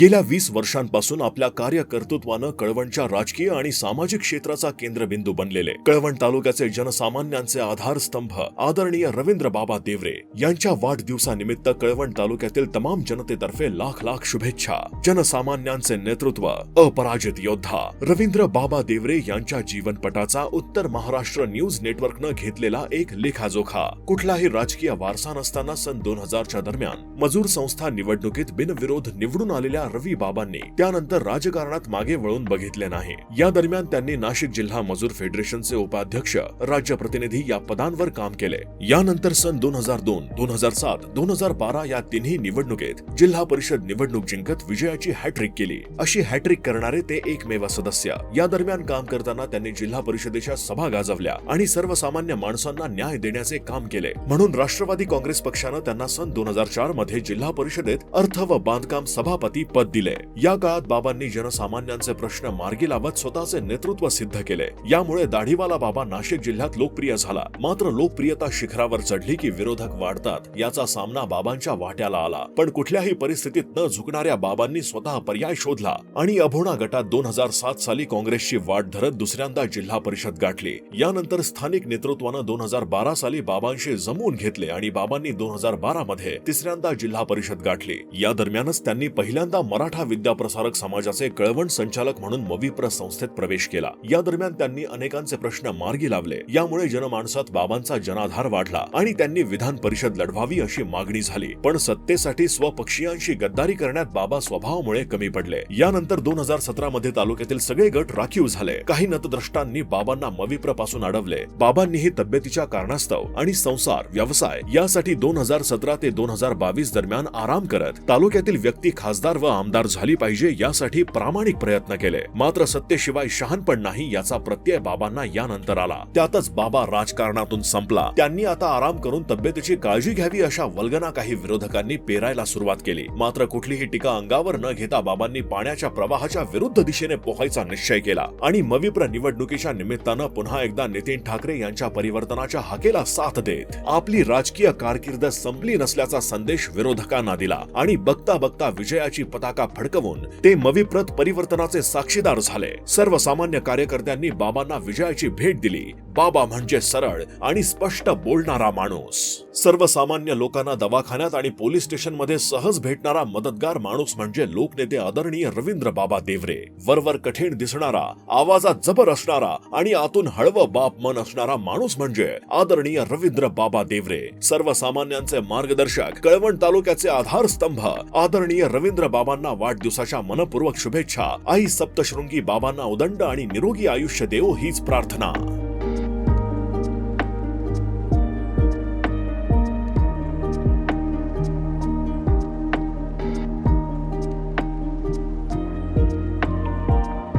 गेल्या वीस वर्षांपासून आपल्या कार्यकर्तृत्वानं कळवणच्या राजकीय आणि सामाजिक क्षेत्राचा केंद्रबिंदू बनलेले. कळवण तालुक्याचे जनसामान्यांचे आधारस्तंभ आदरणीय रवींद्र बाबा देवरे यांच्या वाढदिवसानिमित्त कळवण तालुक्यातील तमाम जनतेतर्फे लाख लाख शुभेच्छा. जनसामान्यांचे नेतृत्व अपराजित योद्धा रवींद्र बाबा देवरे यांच्या जीवनपटाचा उत्तर महाराष्ट्र न्यूज नेटवर्कनं घेतलेला एक लेखाजोखा. कुठलाही राजकीय वारसा नसताना सन दोन हजारच्या दरम्यान मजूर संस्था निवडणुकीत बिनविरोध निवडून आलेल्या रवी बाबांनी त्यानंतर राजकारणात मागे वळून बघितले नाही. या दरम्यान त्यांनी नाशिक जिल्हा मजूर फेडरेशनचे उपाध्यक्ष राज्य प्रतिनिधी या पदांवर काम केले. यानंतर सन दोन हजार दोन दोन हजार सात दोन हजार बारा या तिन्ही निवडणुकीत जिल्हा परिषद निवडणूक जिंकत विजयाची हॅट्रिक केली. अशी हॅट्रिक करणारे ते एकमेव सदस्य. या दरम्यान काम करताना त्यांनी जिल्हा परिषदेच्या सभा गाजवल्या आणि सर्वसामान्य माणसांना न्याय देण्याचे काम केले. म्हणून राष्ट्रवादी काँग्रेस पक्षानं त्यांना सन दोन हजार चारमध्ये जिल्हा परिषदेत अर्थ व बांधकाम सभापती पद दिले. या काळात बाबांनी जनसामान्यांचे प्रश्न मार्गी लावत स्वतःचे नेतृत्व सिद्ध केले. यामुळे दाढीवाला बाबा नाशिक जिल्ह्यात लोकप्रिय झाला. मात्र लोकप्रियता शिखरावर चढली की विरोधक वाढतात. याचा सामना बाबांच्या वाट्याला आला. पण कुठल्याही परिस्थितीत न झुकणाऱ्या बाबांनी स्वतः पर्याय शोधला आणि अभोणा गटात दोन हजार सात साली काँग्रेसची वाट धरत दुसऱ्यांदा जिल्हा परिषद गाठली. यानंतर स्थानिक नेतृत्वानं दोन हजार बारा साली बाबांशी जमवून घेतले आणि बाबांनी दोन हजार बारा मध्ये तिसऱ्यांदा जिल्हा परिषद गाठली. या दरम्यानच त्यांनी पहिल्यांदा मराठा विद्या प्रसारक समाजाचे कळवण संचालक म्हणून मविप्र संस्थेत प्रवेश केला. या दरम्यान त्यांनी अनेकांचे प्रश्न मार्गी लावले. यामुळे जनमानसात बाबांचा जनाधार वाढला आणि त्यांनी विधान परिषद लढवावी अशी मागणी झाली. पण सत्तेसाठी स्वपक्षीयांशी गद्दारी करण्यात बाबा स्वभावामुळे कमी पडले. यानंतर दोन हजार सतरा मध्ये तालुक्यातील सगळे गट राखीव झाले. काही नतद्रष्टांनी बाबांना मविप्रपासून अडवले. बाबांनीही तब्येतीच्या कारणास्तव आणि संसार व्यवसाय यासाठी दोन हजार सतरा ते दोन हजार बावीस दरम्यान आराम करत तालुक्यातील व्यक्ती खासदार व आमदार झाली पाहिजे यासाठी प्रामाणिक प्रयत्न केले. मात्र सत्तेशिवाय शहाणपण नाही याचा प्रत्यय बाबांना यानंतर आला. त्यातच बाबा राजकारणातून संपला. त्यांनी आता आराम करून तब्येतीची काळजी घ्यावी अशा वल्गना काही विरोधकांनी पेरायला सुरुवात केली. मात्र कुठलीही टीका अंगावर न घेता बाबांनी पाण्याच्या प्रवाहाच्या विरुद्ध दिशेने पोहायचा निश्चय केला. आणि मविप्र निवडणुकीच्या निमित्तानं पुन्हा एकदा नितीन ठाकरे यांच्या परिवर्तनाच्या हाकेला साथ देत आपली राजकीय कारकीर्द संपली नसल्याचा संदेश विरोधकांना दिला. आणि बघता बघता विजयाची पताका फडकवून ते मविप्रत परिवर्तनाचे साक्षीदार झाले. सर्वसामान्य कार्यकर्त्यांनी बाबांना विजयाची भेट दिली. बाबा म्हणजे सरळ आणि स्पष्ट बोलणारा माणूस. सर्वसामान्य लोकांना दवाखान्यात आणि पोलीस स्टेशनमध्ये सहज भेटणारा मदतगार माणूस म्हणजे लोकनेते आदरणीय रवींद्र बाबा देवरे. वरवर कठीण दिसणारा आवाजात जबर असणारा आणि आतून हळवं बाप मन असणारा माणूस म्हणजे आदरणीय रवींद्र बाबा देवरे. सर्वसामान्यांचे मार्गदर्शक कळवण तालुक्याचे आधारस्तंभ आदरणीय रवींद्र बाबांना वाढदिवसाच्या मनपूर्वक शुभेच्छा. आई सप्तशृंगी बाबांना उदंड आणि निरोगी आयुष्य देव हीच प्रार्थना.